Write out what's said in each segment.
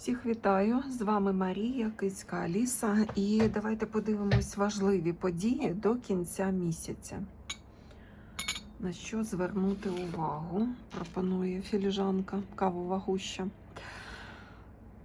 Всіх вітаю! З вами Марія Кицька Аліса. І давайте подивимось важливі події до кінця місяця. На що звернути увагу? Пропонує філіжанка кавова гуща.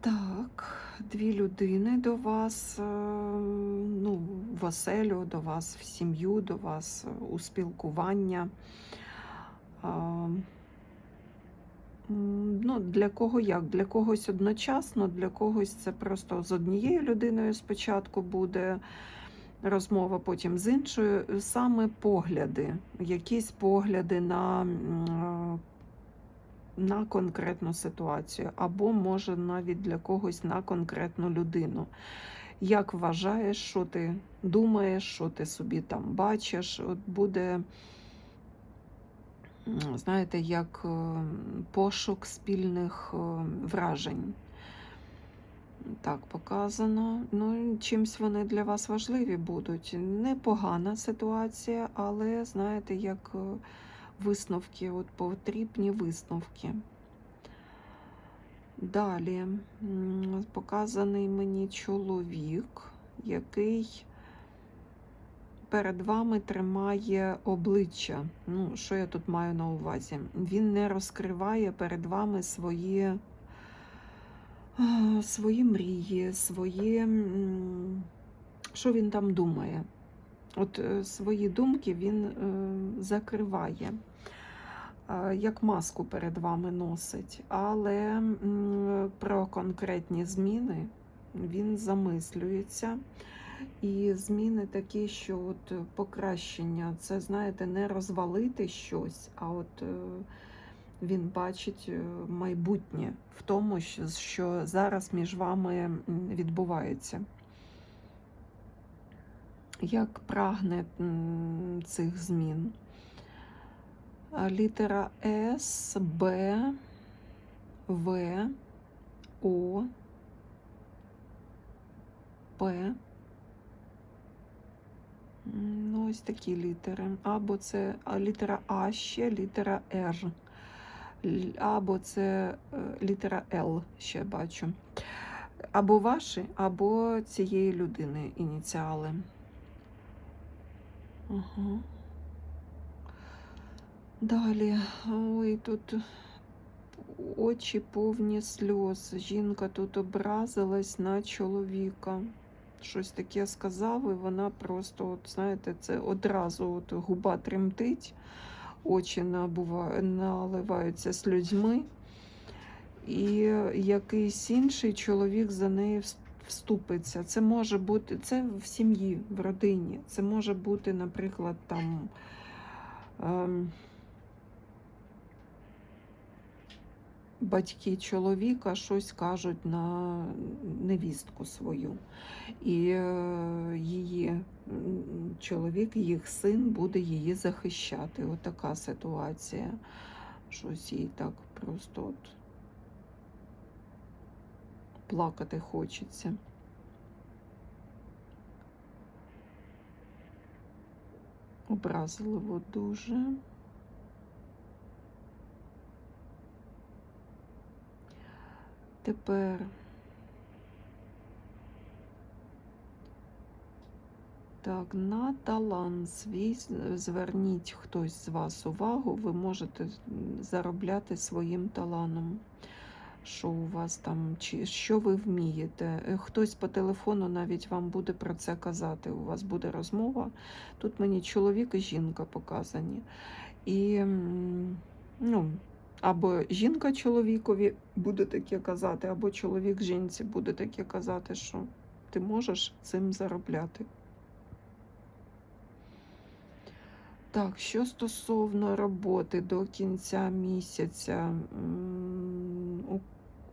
Так, дві людини до вас, е, ну, в оселю, до вас в сім'ю, до вас е, у спілкування. Ну, для кого як? Для когось одночасно, для когось це просто з однією людиною спочатку буде розмова, потім з іншою. Саме погляди, якісь погляди на, на конкретну ситуацію, або може навіть для когось на конкретну людину. Як вважаєш, що ти думаєш, що ти собі там бачиш, от буде знаєте, як е, пошук спільних е, вражень. Так показано. Ну, чимсь вони для вас важливі будуть. Непогана ситуація, але знаєте, як е, висновки, от потрібні висновки. Далі показаний мені чоловік, який перед вами тримає обличчя. Ну, що я тут маю на увазі? Він не розкриває перед вами свої, свої мрії, свої. Що він там думає? От е, свої думки він е, закриває, е, як маску перед вами носить. Але про конкретні зміни він замислюється. І зміни такі, що от покращення, це, знаєте, не розвалити щось, а от е, він бачить е, майбутнє в тому, що зараз між вами відбувається. Як прагне цих змін? Літера С, Б, В, О, П. Ну, ось такі літери. Або це літера А ще, літера Р. Або це е, літера Л ще бачу. Або ваші, або цієї людини ініціали. Ага. Далі. Ой, тут очі повні сльоз. Жінка тут образилась на чоловіка щось таке сказав, і вона просто, от, знаєте, це одразу от, губа тремтить, очі набува... наливаються сльозьми. І якийсь інший чоловік за нею вступиться. Це може бути це в сім'ї, в родині. Це може бути, наприклад, там. Ем, батьки чоловіка щось кажуть на невістку свою. І е, її чоловік, їх син буде її захищати. Отака ситуація. Щось їй так просто от плакати хочеться. Образливо дуже. Тепер так, на талант свій зверніть хтось з вас увагу, ви можете заробляти своїм таланом. Що у вас там, чи що ви вмієте? Е, Хтось по телефону навіть вам буде про це казати. У вас буде розмова. Тут мені чоловік і жінка показані. І ну, або жінка чоловікові буде таке казати, або чоловік жінці буде таке казати, що ти можеш цим заробляти. Так, що стосовно роботи до кінця місяця, у,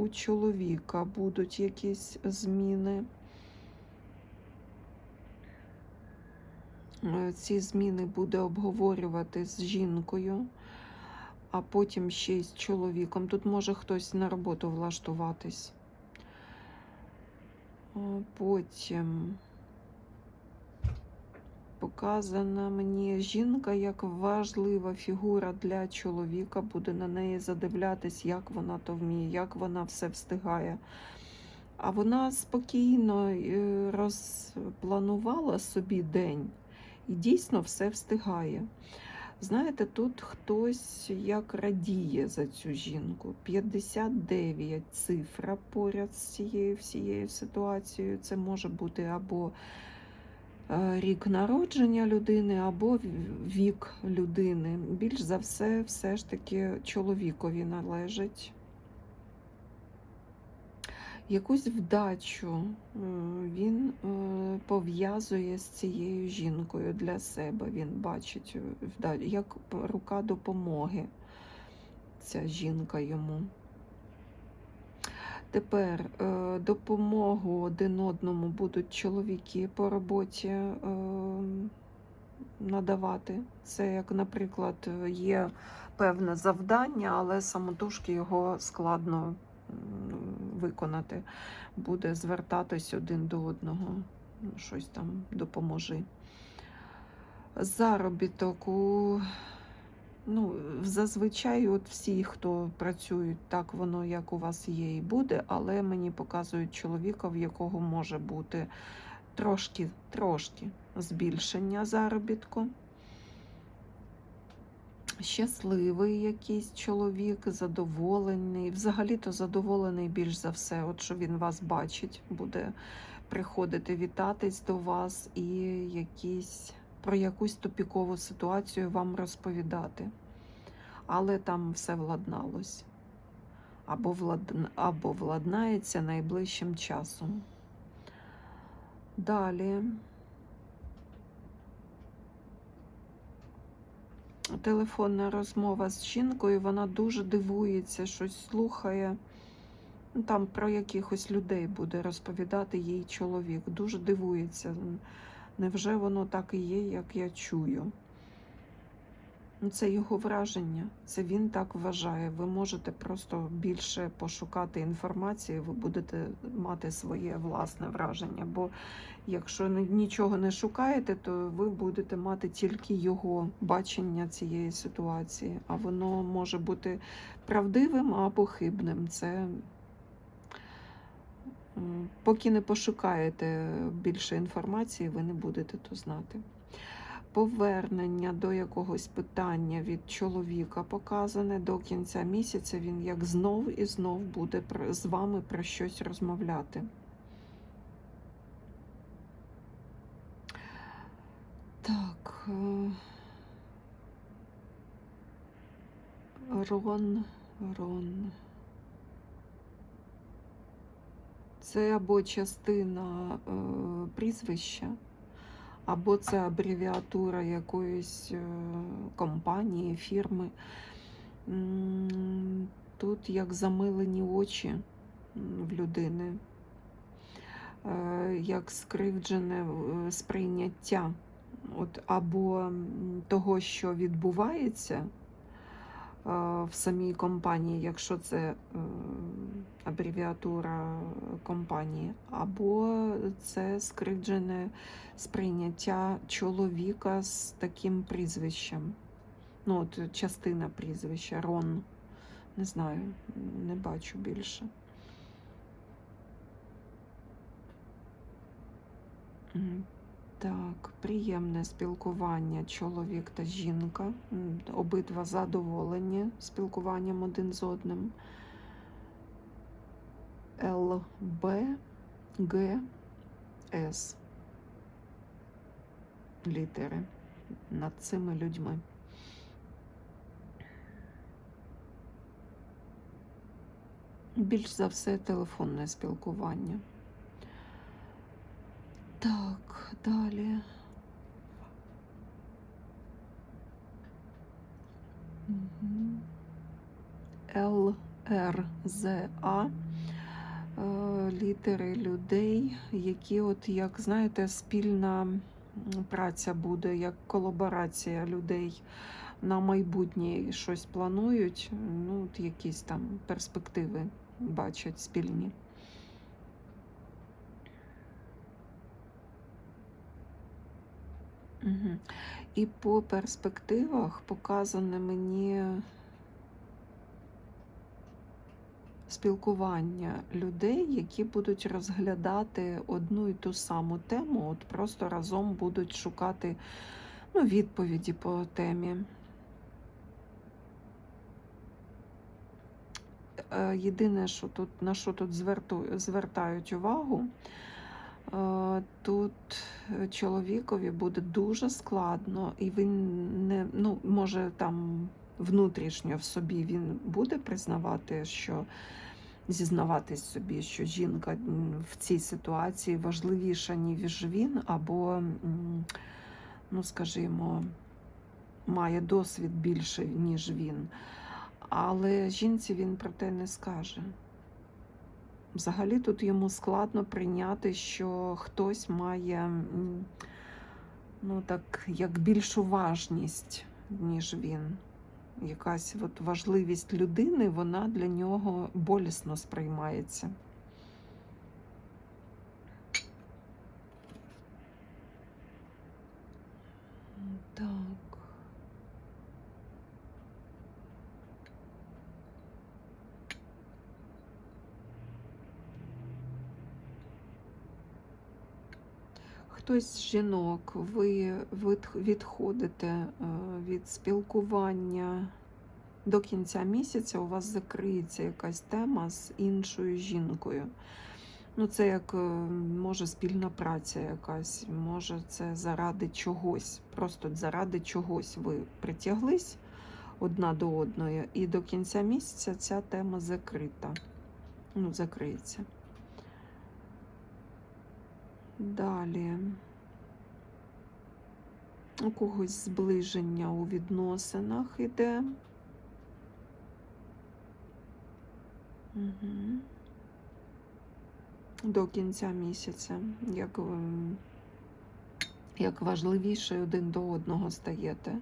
у чоловіка будуть якісь зміни. Е, Ці зміни буде обговорювати з жінкою, а потім ще й з чоловіком. Тут може хтось на роботу влаштуватись. Потім показана мені жінка як важлива фігура для чоловіка, буде на неї задивлятись, як вона то вміє, як вона все встигає. А вона спокійно е, розпланувала собі день і дійсно все встигає. Знаєте, тут хтось як радіє за цю жінку. 59 цифра поряд з цією всією ситуацією. Це може бути або е, рік народження людини, або вік людини. Більш за все, все ж таки чоловікові належить. Якусь вдачу е, він е, пов'язує з цією жінкою для себе. Він бачить е, вда- як рука допомоги, ця жінка йому. Тепер допомогу один одному будуть чоловіки по роботі надавати. Це як, наприклад, є певне завдання, але самотужки його складно виконати. Буде звертатись один до одного, ну, щось там допоможи. Заробіток у Ну, зазвичай, от всі, хто працюють, так воно як у вас є, і буде, але мені показують чоловіка, в якого може бути трошки, трошки збільшення заробітку. Щасливий якийсь чоловік, задоволений. Взагалі-то задоволений більш за все, от що він вас бачить, буде приходити вітатись до вас і якісь про якусь тупікову ситуацію вам розповідати. Але там все владналось. Або, влад... Або владнається найближчим часом. Далі. Телефонна розмова з жінкою, вона дуже дивується, щось слухає. Ну, Там про якихось людей буде розповідати їй чоловік. Дуже дивується. Невже воно так і є, як я чую? Ну, Це його враження, це він так вважає. Ви можете просто більше пошукати інформації, ви будете мати своє власне враження. Бо якщо нічого не шукаєте, то ви будете мати тільки його бачення цієї ситуації. А воно може бути правдивим або хибним. Це Поки не пошукаєте більше інформації, ви не будете то знати. Повернення до якогось питання від чоловіка показане до кінця місяця. Він як знов і знов буде з вами про щось розмовляти. Так. е, Рон, Рон. Це або частина е, прізвища, або це абревіатура якоїсь е, компанії, фірми. Тут як замилені очі в людини, е, як скривджене е, сприйняття От, або того, що відбувається в самій компанії, якщо це абревіатура компанії, або це скривджене сприйняття чоловіка з таким прізвищем. Ну, от частина прізвища Рон. Не знаю, не бачу більше. Так, приємне спілкування чоловік та жінка. Обидва задоволені спілкуванням один з одним. Л, С. Літери над цими людьми. Більш за все телефонне спілкування. Так, далі. Мгм. Л, Р, З, А. Е, Літери людей, які, от, як знаєте, спільна праця буде, як колаборація людей на майбутнє щось планують, ну, от якісь там перспективи бачать спільні. Угу. І по перспективах показане мені спілкування людей, які будуть розглядати одну і ту саму тему, от просто разом будуть шукати ну, відповіді по темі. Е, Єдине, що тут, на що тут зверту, звертають увагу, тут чоловікові буде дуже складно, і він не ну, може там внутрішньо в собі він буде признавати, що зізнаватись собі, що жінка в цій ситуації важливіша, ніж він, або, ну скажімо, має досвід більше, ніж він. Але жінці він про те не скаже. Взагалі тут йому складно прийняти, що хтось має ну так, як більшу важність, ніж він. Якась от важливість людини, вона для нього болісно сприймається. Так. Хтось з жінок, ви відходите е, від спілкування до кінця місяця, у вас закриється якась тема з іншою жінкою. Ну, це як е, може спільна праця якась, може це заради чогось. Просто заради чогось ви притяглись одна до одної, і до кінця місяця ця тема закрита. Ну, закриється. Далі. У когось зближення у відносинах іде. Угу. До кінця місяця, як, як важливіше один до одного стаєте.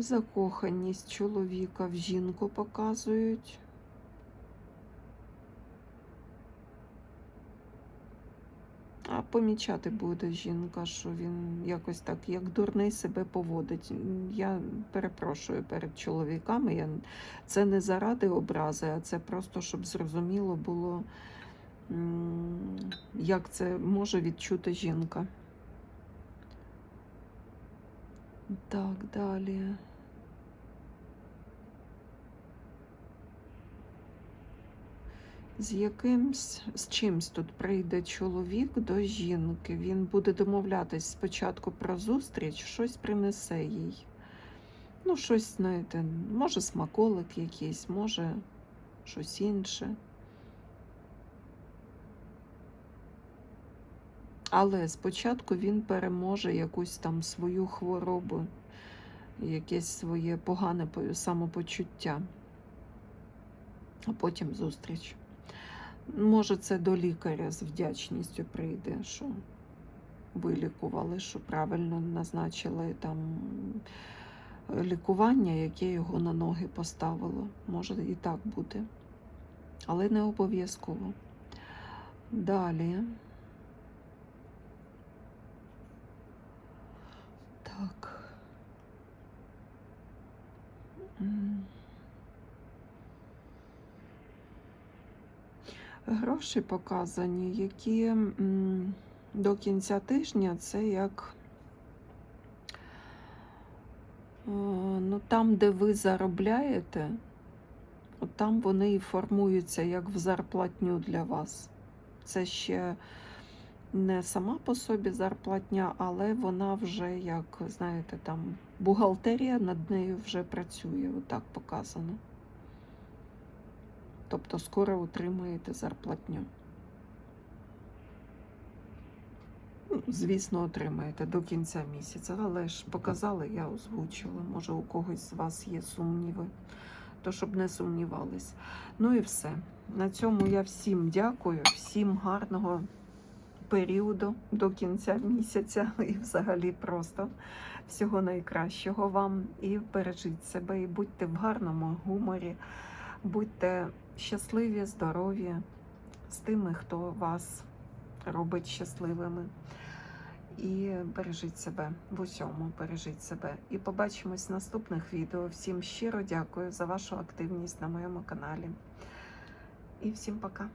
Закоханість чоловіка в жінку показують. А помічати буде жінка, що він якось так, як дурний себе поводить. Я перепрошую перед чоловіками. Я... Це не заради образи, а це просто, щоб зрозуміло було, як це може відчути жінка. Так, далі. З якимсь, з чимсь тут прийде чоловік до жінки. Він буде домовлятись спочатку про зустріч, щось принесе їй. Ну, щось, знаєте, може смаколик якийсь, може щось інше. Але спочатку він переможе якусь там свою хворобу, якесь своє погане самопочуття, а потім зустріч. Може, це до лікаря з вдячністю прийде, що вилікували, що правильно назначили там лікування, яке його на ноги поставило. Може і так бути. Але не обов'язково. Далі. Так. Гроші показані, які до кінця тижня це як е, ну, там, де ви заробляєте, от там вони і формуються як в зарплатню для вас. Це ще не сама по собі зарплатня, але вона вже, як, знаєте, там бухгалтерія над нею вже працює, отак показано. Тобто скоро отримаєте зарплатню. Ну, Звісно, отримаєте до кінця місяця, але ж показали, я озвучила. Може, у когось з вас є сумніви, то щоб не сумнівались. Ну і все. На цьому я всім дякую, всім гарного періоду до кінця місяця і взагалі просто всього найкращого вам. І бережіть себе, і будьте в гарному гуморі, будьте щасливі, здорові, з тими, хто вас робить щасливими. І бережіть себе в усьому, бережіть себе. І побачимось в наступних відео. Всім щиро дякую за вашу активність на моєму каналі. І всім пока.